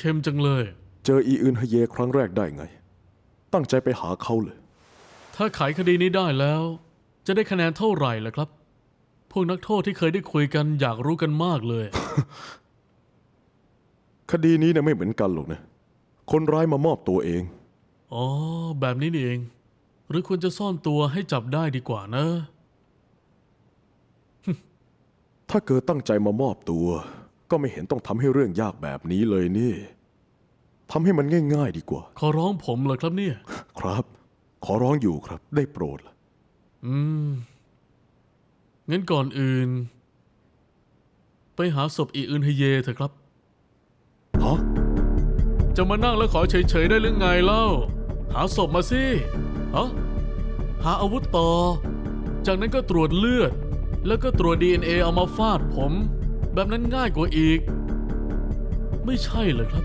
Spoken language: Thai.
เค็มจังเลย เจออีอึนฮเยครั้งแรกได้ไง ตั้งใจไปหาเขาเลย ถ้าไขคดีนี้ได้แล้ว จะได้คะแนนเท่าไหร่ล่ะครับ พวกนักโทษที่เคยได้คุยกันอยากรู้กันมากเลย คดีนี้เนี่ยไม่เหมือนกันหรอกนะ คนร้ายมามอบตัวเอง อ๋อ แบบนี้นี่เอง หรือควรจะซ่อนตัวให้จับได้ดีกว่านะ ถ้าเกิดตั้งใจมามอบตัว ก็ไม่เห็นต้องทำให้เรื่องยากแบบนี้เลยนี่ทำให้มันง่าย ๆ ดีกว่า ขอร้องผมเหรอครับเนี่ย ครับ ขอร้องอยู่ครับ ได้โปรดล่ะอืม งั้นก่อนอื่น ไปหาศพอีอึนฮเยเถอะครับ ฮะจะมานั่งแล้วขอเฉย ๆ ได้หรือไงเล่า หาศพมาสิฮะหาอาวุธต่อ จากนั้นก็ตรวจเลือด แล้วก็ตรวจ DNA เอามาฟาดผม แบบนั้นง่ายกว่าอีก ไม่ใช่เหรอครับ